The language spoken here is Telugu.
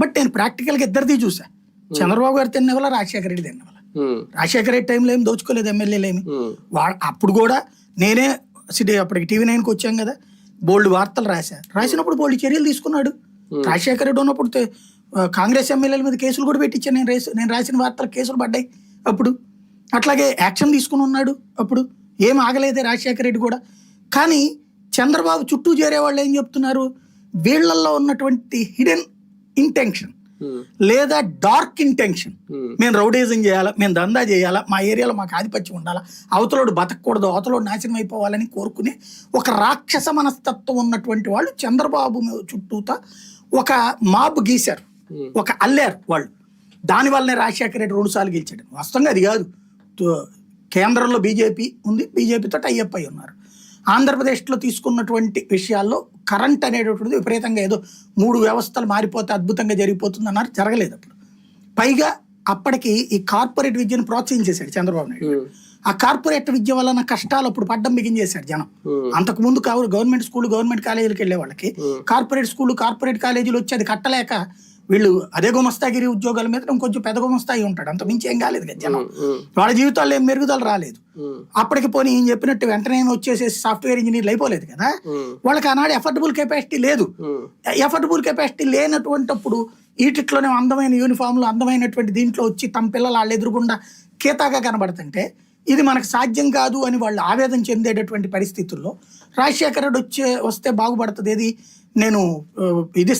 బట్ నేను ప్రాక్టికల్గా ఇద్దరిది చూసా. చంద్రబాబు గారు తిన్నవల్ల రాజశేఖర రెడ్డి తిన్నవల్ల ఉమ్, రాజశేఖర రెడ్డి టైంలో ఏం దోచుకోలేదు ఎమ్మెల్యేలు ఏమి? అప్పుడు కూడా నేనే సిటీ అప్పటికి టీవీ నైన్కి వచ్చాం కదా. బోల్డ్ వార్తలు రాశా. రాసినప్పుడు బోల్డ్ చర్యలు తీసుకున్నాడు. రాజశేఖర రెడ్డి ఉన్నప్పుడు కాంగ్రెస్ ఎమ్మెల్యేల మీద కేసులు కూడా పెట్టించాను. నేను రేసు నేను రాసిన వార్తలు కేసులు పడ్డాయి అప్పుడు. అట్లాగే యాక్షన్ తీసుకుని ఉన్నాడు అప్పుడు. ఏం ఆగలేదే రాజశేఖర రెడ్డి కూడా. కానీ చంద్రబాబు చుట్టూ చేరే వాళ్ళు ఏం చెప్తున్నారు? వీళ్ళల్లో ఉన్నటువంటి హిడెన్ ఇంటెన్షన్ ఉమ్, లేదా డార్క్ ఇంటెన్షన్ ఉమ్, మేము రౌడీజం చేయాలా? మేము దందా చేయాలా? మా ఏరియాలో మాకు ఆధిపత్యం ఉండాలా? అవతలోడు బతకూడదు అవతలోడు నాశనం అయిపోవాలని కోరుకునే ఒక రాక్షస మనస్తత్వం ఉన్నటువంటి వాళ్ళు చంద్రబాబు చుట్టూతా ఒక మాబ్ గీశారు. ఉమ్, ఒక అల్లారు వాళ్ళు. దానివల్లనే రాజశేఖర రెడ్డి రెండు సార్లు గెలిచాడు. వాస్తవంగా అది కాదు. కేంద్రంలో బీజేపీ ఉంది. బీజేపీతో టైఅప్ అయి ఉన్నారు. ఆంధ్రప్రదేశ్లో తీసుకున్నటువంటి విషయాల్లో కరెంట్ అనేటటువంటిది విపరీతంగా ఏదో మూడు వ్యవస్థలు మారిపోతే అద్భుతంగా జరిగిపోతుంది అన్నారు జరగలేదు అప్పుడు. పైగా అప్పటికి ఈ కార్పొరేట్ విద్యను ప్రోత్సహించేశాడు చంద్రబాబు నాయుడు ఆ కార్పొరేట్ విద్య వలన కష్టాలు అప్పుడు పడ్డం బిగించేశాడు జనం. అంతకు ముందు కావు గవర్నమెంట్ స్కూల్ గవర్నమెంట్ కాలేజీలకు వెళ్ళే వాళ్ళకి. కార్పొరేట్ స్కూల్ కార్పొరేట్ కాలేజీలు వచ్చి అది కట్టలేక వీళ్ళు అదే గుమస్తాగిరి ఉద్యోగాల మీద ఇంకొంచెం పెద్ద గుమస్తాయి ఉంటాడు. అంత మించి ఏం కాలేదు కదా జనం. వాళ్ళ జీవితాల్లో ఏం మెరుగుదల రాలేదు. అప్పటికి పోనీ ఈయన చెప్పినట్టు వెంటనే వచ్చేసేసి సాఫ్ట్వేర్ ఇంజనీర్లు అయిపోలేదు కదా? వాళ్ళకి ఆనాడు ఎఫర్డబుల్ కెపాసిటీ లేదు. ఎఫర్డబుల్ కెపాసిటీ లేనటువంటిప్పుడు ఈటిట్లోనే అందమైన యూనిఫామ్లు అందమైనటువంటి దీంట్లో వచ్చి తమ పిల్లలు వాళ్ళు ఎదురుగుండా కీతాగా కనబడుతుంటే ఇది మనకు సాధ్యం కాదు అని వాళ్ళు ఆవేదన చెందేటటువంటి పరిస్థితుల్లో రాజశేఖర రెడ్డి వచ్చే వస్తే బాగుపడుతుంది. ఏది? నేను ఇది